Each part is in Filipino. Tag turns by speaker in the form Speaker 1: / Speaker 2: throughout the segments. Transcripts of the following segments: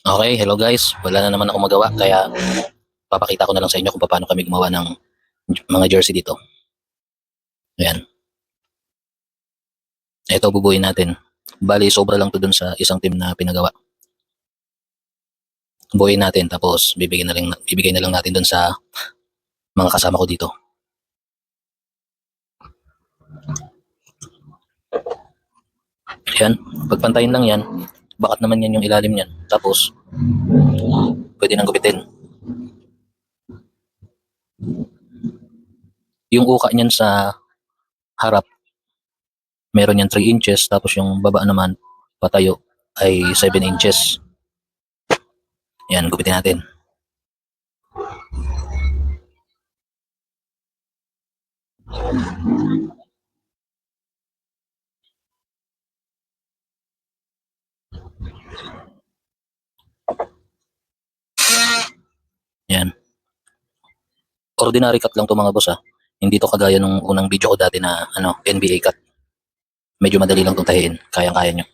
Speaker 1: Okay, hello guys. Wala na naman ako magawa kaya papakita ko na lang sa inyo kung paano kami gumawa ng mga jersey dito. Ayan. Ito bubuin natin. Bali, sobra lang to dun sa isang team na pinagawa. Buuin natin tapos bibigyan na lang bibigay na lang natin dun sa mga kasama ko dito. Ayan, pagpantayin lang yan, bakat naman yan yung ilalim niyan. Tapos, pwede nang gupitin. Yung uka niyan sa harap, meron yan 3 inches, tapos yung baba naman, patayo, ay 7 inches. Yan, gupitin natin. Yan. Ordinary cut lang to mga boss ha. Hindi to kagaya nung unang video ko dati na ano, NBA cut. Medyo madali lang tong tahiin. Kayang-kaya nyo.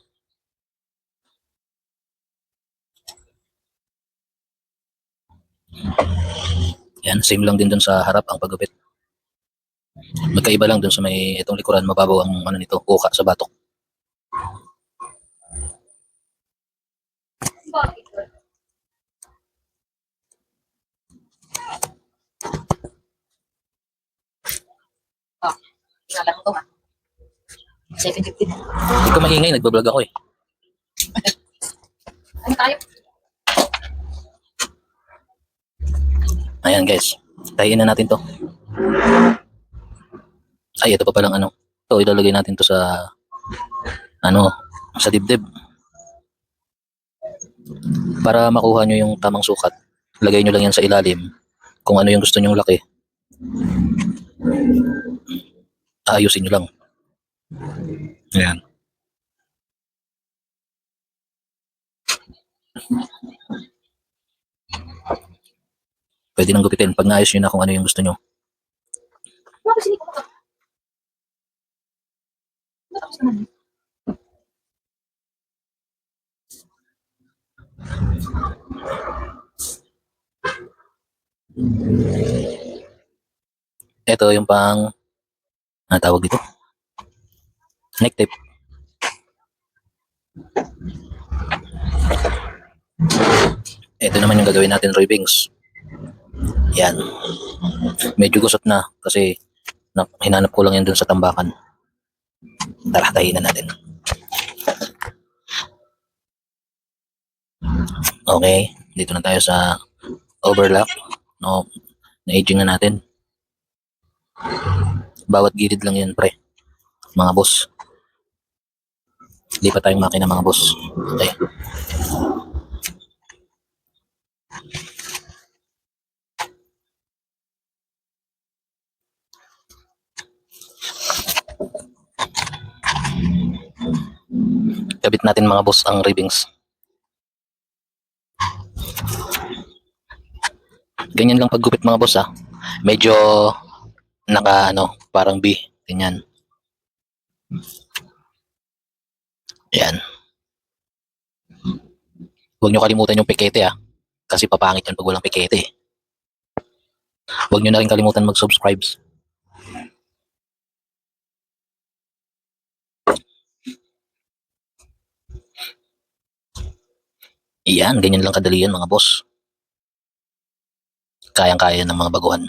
Speaker 1: Yan, same lang din dun sa harap ang paggupit. Magkaiba lang dun sa may itong likuran, mababaw ang ano nito, uka sa batok.
Speaker 2: Nala ko to ha. 750 na.
Speaker 1: Hindi ko maingay, nagbablog ako eh.
Speaker 2: Ano tayo?
Speaker 1: Ayan guys, tahiin na natin to. Ay, ito pa palang ano. Ito, ilalagay natin to sa ano, sa dibdib. Para makuha nyo yung tamang sukat, lagay nyo lang yan sa ilalim kung ano yung gusto nyong laki. Ayusin nyo lang. Ayan. Pwede nang gupitin pag naayos nyo na kung ano yung gusto nyo. Ito yung pang ano tawag dito? Neck tape. Ito naman yung gagawin natin ribbings. Yan. Medyo gusot na kasi na, hinanap ko lang yan dun sa tambakan. Tara, tahinan natin. Okay, dito na tayo sa overlap. No, na-aging na natin. Bawat gilid lang yan, pre. Mga boss. Hindi pa tayong makina, mga boss. Okay. Kabit natin mga boss ang ribbings. Ganyan lang paggupit mga boss ha. Medyo naka ano, parang B. Ganyan. Yan. Huwag nyo kalimutan yung pikete ah. Kasi papangit yan pag walang pikete. Huwag nyo na rin kalimutan mag-subscribe. Iyan, ganyan lang kadali yan mga boss. Kayang-kaya ng mga baguhan.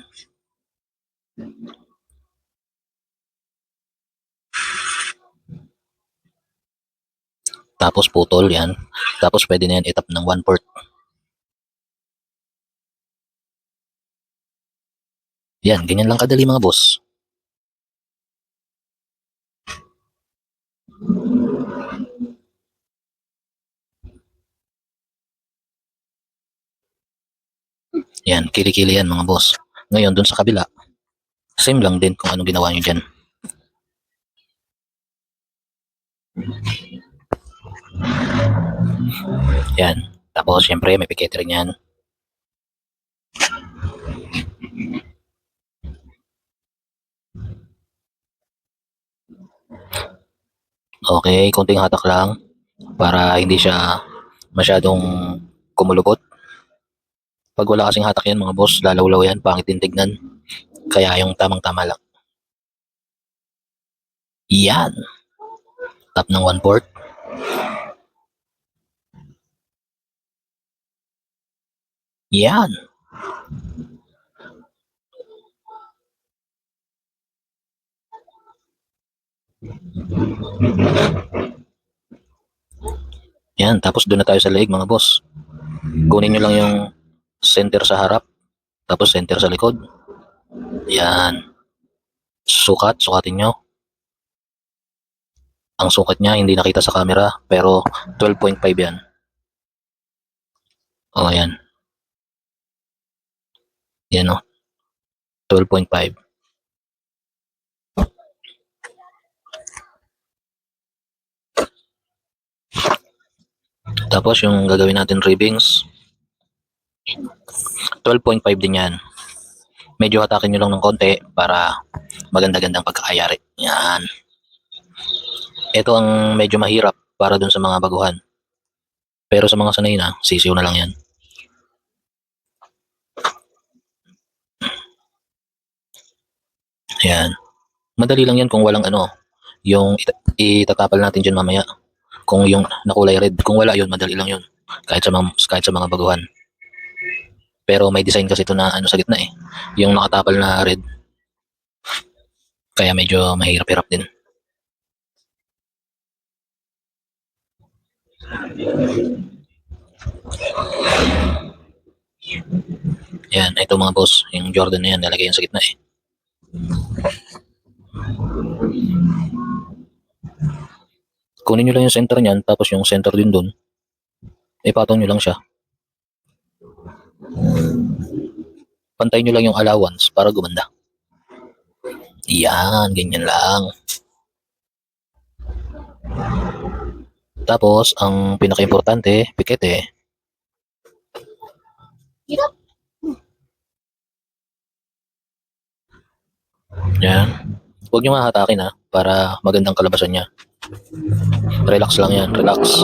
Speaker 1: Tapos putol yan. Tapos pwede na yan itap ng 1 port. Yan, ganyan lang kadali mga boss. Yan, kili-kili yan mga boss. Ngayon, dun sa kabila, same lang din kung anong ginawa nyo dyan. Yan. Tapos, syempre, may pikete rin yan. Okay, konting hatak lang para hindi siya masyadong kumulubot. Pag wala kasing hatak yan mga boss, lalawlaw yan, pangit din. Kaya yung tamang-tama lang. Yan. Tap ng 1 port. Yan. Yan, tapos doon na tayo sa leeg mga boss. Kunin nyo lang yung center sa harap, tapos center sa likod. Yan. Sukat, sukatin nyo. Ang sukat niya hindi nakita sa camera, pero 12.5 yan. O, yan. Yan o. 12.5. Tapos yung gagawin natin ribbings, 12.5 din yan. Medyo hatakin nyo lang ng konti para maganda-gandang pagkakayari. Yan. Ito ang medyo mahirap para dun sa mga baguhan. Pero sa mga sanay na, sisiw na lang yan. Yan. Madali lang yan kung walang ano, yung ita- itatapal natin dyan mamaya. Kung yung nakulay red, kung wala yun, madali lang yun. Kahit sa mga, kahit sa mga baguhan. Pero may design kasi ito na ano sa gitna eh. Yung nakatapal na red. Kaya medyo mahirap-hirap din. Yan, ito mga boss. Yung Jordan na yan, nalagay yan sa gitna eh. Kunin nyo lang yung center niyan, tapos yung center din dun. Ipatong nyo lang siya. Pantay nyo lang yung allowance para gumanda. Yan, ganyan lang. Tapos, ang pinaka-importante, pikete.
Speaker 2: Hirap.
Speaker 1: Yan. Huwag nyo mahatakin ha, para magandang kalabasan niya. Relax lang yan, relax.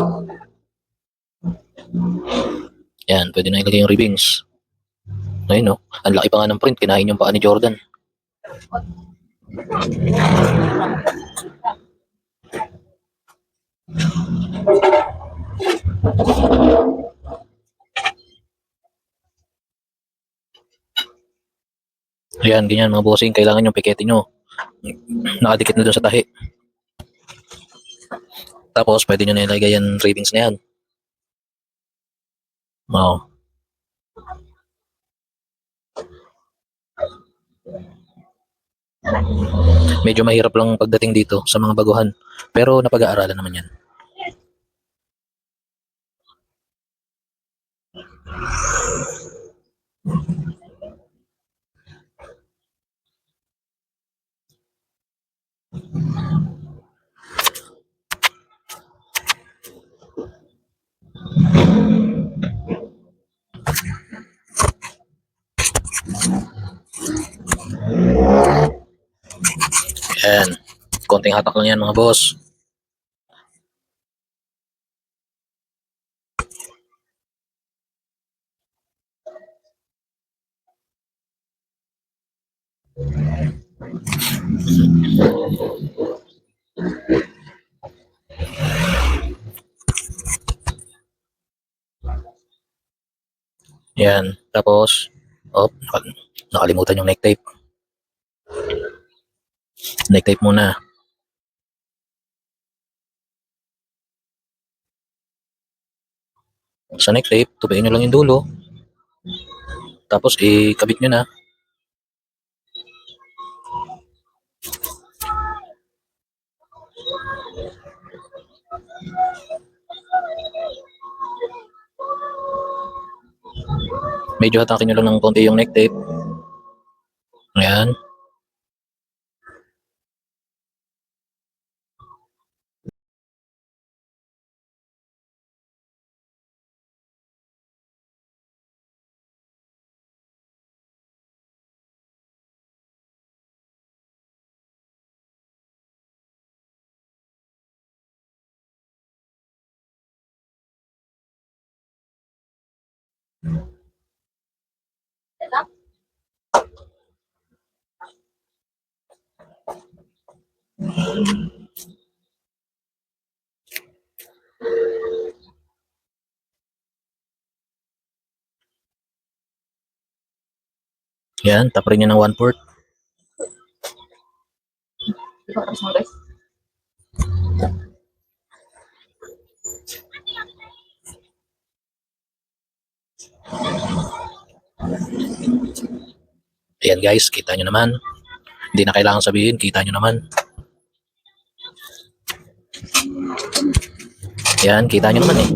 Speaker 1: Yan, pwede na ilagay yung ribbings. Ayun no, ang laki pa nga ng print, kinain yung paa ni Jordan. Ayan, ganyan mga bossing, kailangan yung pikete nyo. Nakadikit na dun sa tahi. Tapos, pwede nyo na ilagay yan ribbings na yan. Oo. Medyo mahirap lang pagdating dito sa mga baguhan. Pero napag-aaralan naman yan. Yan. Konting hatak lang yan mga boss. Yan. Tapos, oh, naka- nakalimutan yung neck tape. Neck tape muna. Sa neck tape, tupiin nyo lang yung dulo. Tapos, ikabit nyo na. Medyo hatakin nyo lang ng konti yung neck tape. Ayan.
Speaker 2: Mm-hmm.
Speaker 1: Yan, taparin nyo ng 1 port.
Speaker 2: Ito, tapos mo guys.
Speaker 1: Ayan guys, kita nyo naman. Hindi na kailangan sabihin, kita nyo naman. Yan, kita nyo naman eh.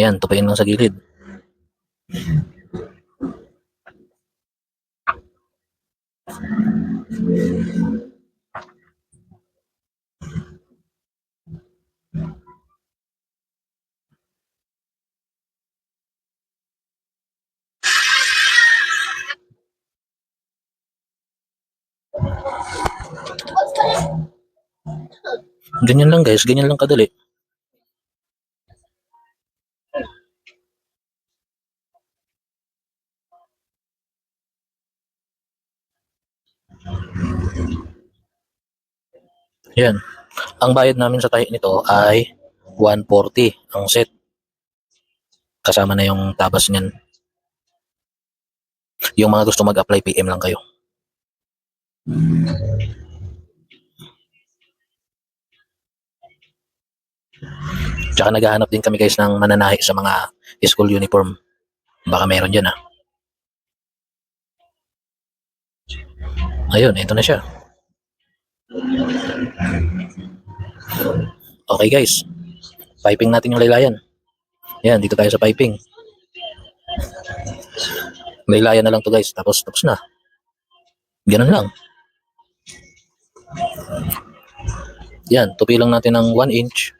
Speaker 1: Yan, tupayin lang sa gilid. Ganyan lang guys, ganyan lang kadali. Yan. Ang bayad namin sa tahi nito ay 140 ang set. Kasama na yung tabas niyan. Yung mga gusto mag-apply, PM lang kayo. Tsaka naghahanap din kami guys ng mananahi sa mga school uniform. Baka meron dyan ah. Ayun, ito na siya. Okay guys. Piping natin yung laylayan. Yan, dito tayo sa piping. Laylayan na lang to guys. Tapos, tapos na. Ganun lang. Yan, tupi lang natin ng 1 inch.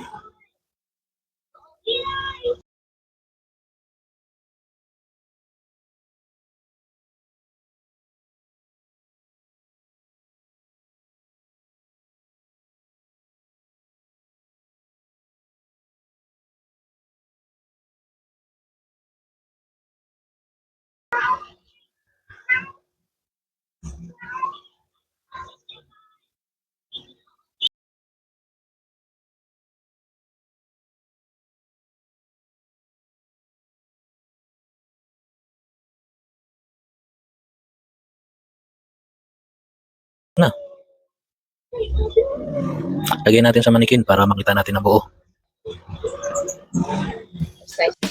Speaker 1: port. Lagay natin sa manikin para makita natin ang buo.
Speaker 2: Guys.